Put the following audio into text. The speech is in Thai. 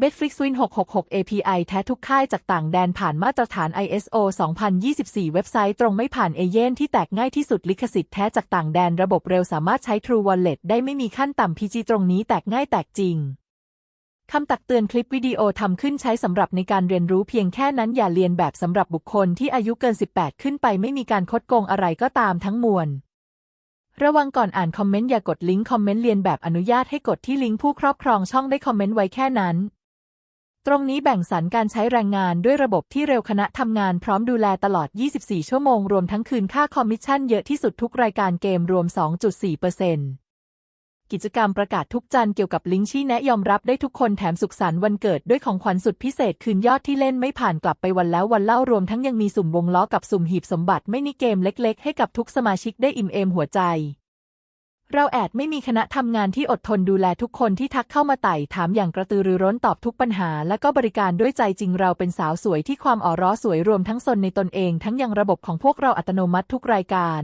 b e t f l i x Win 666 API แท้ทุกค่ายจากต่างแดนผ่านมาตรฐาน ISO 2024 เว็บไซต์ตรงไม่ผ่านเอเย่นที่แตกง่ายที่สุดลิขสิทธิ์แท้จากต่างแดนระบบเร็วสามารถใช้ True Wallet ได้ไม่มีขั้นต่ำ PG ตรงนี้แตกง่ายแตกจริง คำตักเตือนคลิปวิดีโอทำขึ้นใช้สำหรับในการเรียนรู้เพียงแค่นั้นอย่าเรียนแบบสำหรับบุคคลที่อายุเกิน 18 ขึ้นไปไม่มีการคดโกงอะไรก็ตามทั้งมวลระวังก่อนอ่านคอมเมนต์อย่ากดลิงก์คอมเมนต์เรียนแบบอนุญาตให้กดที่ลิงก์ผู้ครอบครองช่องได้คอมเมนต์ไว้แค่นั้น ตรงนี้แบ่งสรรการใช้แรงงานด้วยระบบที่เร็วคณะทำงานพร้อมดูแลตลอด 24 ชั่วโมง รวมทั้งคืนค่าคอมมิชชั่นเยอะที่สุดทุกรายการเกมรวม 2.4%กิจกรรมประกาศทุกจันเกี่ยวกับลิงก์ชี้แนะยอมรับได้ทุกคนแถมสุขสันต์วันเกิดด้วยของขวัญสุดพิเศษคืนยอดที่เล่นไม่ผ่านกลับไปวันแล้ววันเล่ารวมทั้งยังมีสุ่มวงล้อกับสุ่มหีบสมบัติไม่นิเกมเล็ก ๆ ให้กับทุกสมาชิกได้อิ่มเอมหัวใจ เราแอดไม่มีคณะทำงานที่อดทนดูแลทุกคนที่ทักเข้ามาไต่ถามอย่างกระตือรือร้นตอบทุกปัญหา และก็บริการด้วยใจจริงเราเป็นสาวสวยที่ความอ่อร้อสวยรวมทั้งสนในตนเอง ทั้งยังระบบของพวกเราอัตโนมัติทุกรายการ